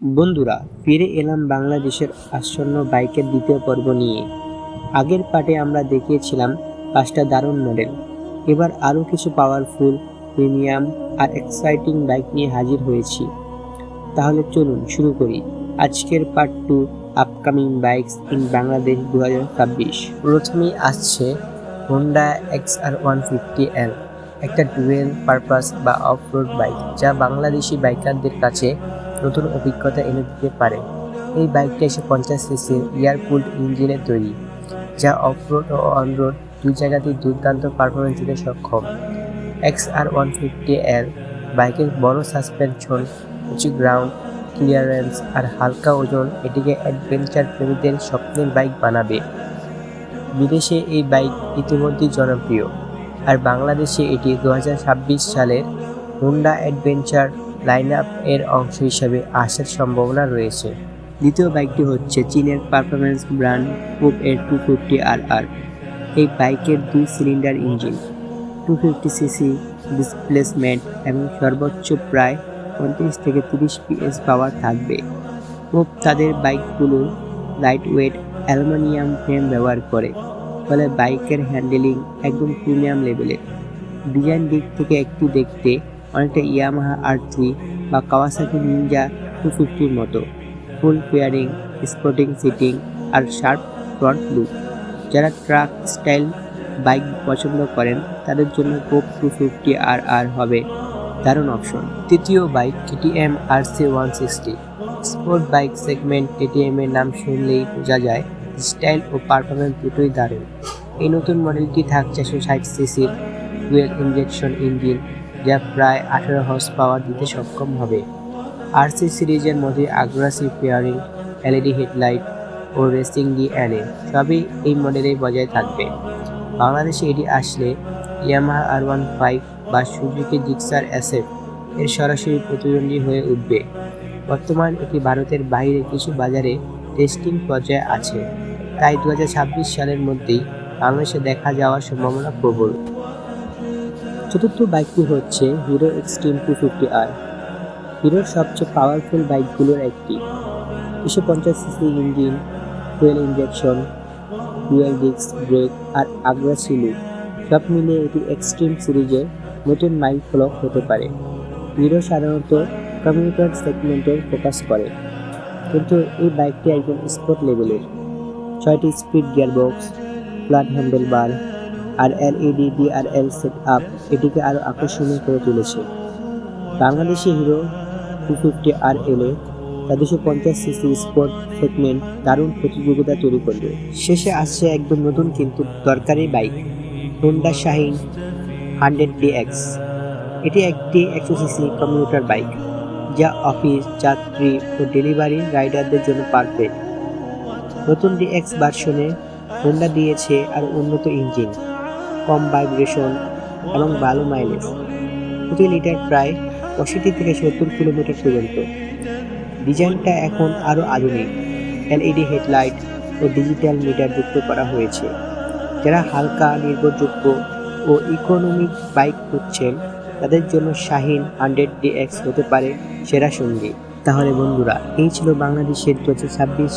বন্ধুরা, ফিরে এলাম বাংলাদেশের আসন্ন বাইকের দ্বিতীয় পর্ব নিয়ে। আগের পার্টে আমরা দেখিয়েছিলাম পাঁচটা দারুণ মডেল। এবার আরও কিছু পাওয়ারফুল প্রিমিয়াম আর এক্সাইটিং বাইক নিয়ে হাজির হয়েছি। তাহলে চলুন শুরু করি। আজকের part two upcoming bikes in Bangladesh দু হাজার ছাব্বিশ। প্রথমেই আসছে Honda X R one fifty L একটা ডুয়েল পারপাস বা অফ রোড বাইক যা বাংলাদেশি বাইকারদের কাছে নতুন অভিজ্ঞতা এনে দিতে পারে। এই বাইকটি একশো পঞ্চাশ সিসির এয়ারকুল্ড ইঞ্জিনের তৈরি, যা অফরোড ও অনরোড দুই জায়গাতেই দুর্দান্ত পারফরমেন্স দিতে সক্ষম। X R one fifty L বাইকের বড় সাসপেনশন উঁচু গ্রাউন্ড ক্লিয়ারেন্স আর হালকা ওজন এটিকে অ্যাডভেঞ্চার প্রেমীদের স্বপ্নের বাইক বানাবে। বিদেশে এই বাইক ইতিমধ্যেই জনপ্রিয়, আর বাংলাদেশে এটি দু হাজার ছাব্বিশ সালের হুন্ডা অ্যাডভেঞ্চার লাইন আপ এর অংশ হিসাবে আসার সম্ভাবনা রয়েছে। দ্বিতীয় বাইকটি হচ্ছে চীনের পারফরমেন্স ব্র্যান্ড কুপ এর টু ফিফটি আর আর এই বাইকের দুই cylinder engine two fifty CC displacement এবং সর্বোচ্চ প্রায় পঁয়ত্রিশ থেকে তিরিশ পিএস পাওয়ার থাকবে। কুপ তাদের বাইকগুলো লাইট ওয়েট অ্যালুমিনিয়াম ফ্রেম ব্যবহার করে, ফলে বাইকের হ্যান্ডেলিং একদম প্রিমিয়াম লেভেলের ডিজাইন দিক থেকে একটু দেখতে অনেকটা ইয়ামাহা আর থ্রি বা কাওয়াসাকি নিনজা টু ফিফটির মতো। ফুল পেয়ারিং স্পোর্টিং সিটিং আর শার্প ফ্রন্ট লুক। যারা ট্রাক, স্টাইল, বাইক পছন্দ করেন, তাদের জন্য কোপ টু ফিফটি আর আর হবে দারুণ অপশন। তৃতীয় bike KTM R C one sixty. Sport bike segment KTM এর নাম শুনলেই বোঝা যায়, স্টাইল ও পারফরমেন্স দুটোই দারুণ। এই নতুন মডেলটি থাকছে একশো ষাট সিসির ফুয়েল ইঞ্জেকশন ইঞ্জিন যা প্রায় আঠেরো হর্স পাওয়ার দিতে সক্ষম হবে। আরসি সিরিজের মধ্যে আগ্রাসিভ পেয়ারিং এলইডি হেডলাইট ও রেসিং ডিএনএ সবই এই মডেলেই বজায় থাকবে। বাংলাদেশে এটি আসলে ইয়ামাহা আর ওয়ান ফাইভ বা সুজুকি জিক্সার অ্যাসেট এর সরাসরি প্রতিদ্বন্দ্বী হয়ে উঠবে। বর্তমান এটি ভারতের বাইরে কিছু বাজারে টেস্টিং পর্যায়ে আছে। তাই দু হাজার ছাব্বিশ সালের মধ্যেই বাংলাদেশে দেখা যাওয়ার সম্ভাবনা প্রবল। চতুর্থ বাইকটি হচ্ছে Hero Xtreme two fifty R. হিরোর সবচেয়ে পাওয়ারফুল বাইকগুলোর একটি। দুশো পঞ্চাশ CC engine fuel injection dual disc brake আর আগ্রাসী লুক সব মিলিয়ে এটি এক্সট্রিম সিরিজের নতুন মাইল ফলক হতে পারে। হিরো সাধারণত কমিউটার সেগমেন্টের ফোকাস করে। কিন্তু এই বাইকটি একদম স্পোর্ট লেভেলের ছয়টি speed gearbox flat handle bar আর এলইডি ডিআরএল সেট আপ এটিকে আরও আকর্ষণীয় করে তুলেছে। Bangladeshi Hero two fifty R এলে তা দুশো পঞ্চাশ সিসি স্পোর্ট সেগমেন্ট দারুণ প্রতিযোগিতা তৈরি করবে। শেষে আসছে একদম নতুন কিন্তু দরকারি bike Honda Shine hundred DX এটি একটি একশো সিসি কমিউটার বাইক, যা অফিস, যাত্রী ও ডেলিভারি রাইডারদের জন্য পারফেক্ট। নতুন ডিএক্স ভার্সনে হোন্ডা দিয়েছে আর উন্নত ইঞ্জিন। কম ভাইব্রেশন এবং ভালো মাইলেজ। প্রতি লিটার প্রায় পঁয়ষট্টি থেকে সত্তর কিলোমিটার পর্যন্ত। ডিজাইনটা এখন আরও আধুনিক। এলইডি হেডলাইট ও ডিজিটাল মিটার যুক্ত করা হয়েছে। যারা হালকা, নির্ভরযোগ্য ও ইকোনমিক বাইক খুঁজছেন, তাদের জন্য শাহিন হান্ড্রেড ডিএক্স হতে পারে সেরা সঙ্গী। তাহলে বন্ধুরা, এই ছিল বাংলাদেশের দু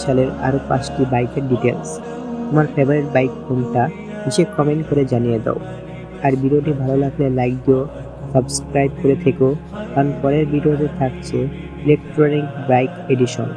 সালের আরও পাঁচটি বাইকের ডিটেলস তোমার ফেভারিট বাইক কোনটা? নিচে কমেন্ট করে জানিয়ে দাও। আর ভিডিওটি ভালো লাগলে লাইক দিও সাবস্ক্রাইব করে থেকো। কারণ পরের ভিডিওতে থাকছে ইলেকট্রনিক বাইক এডিশন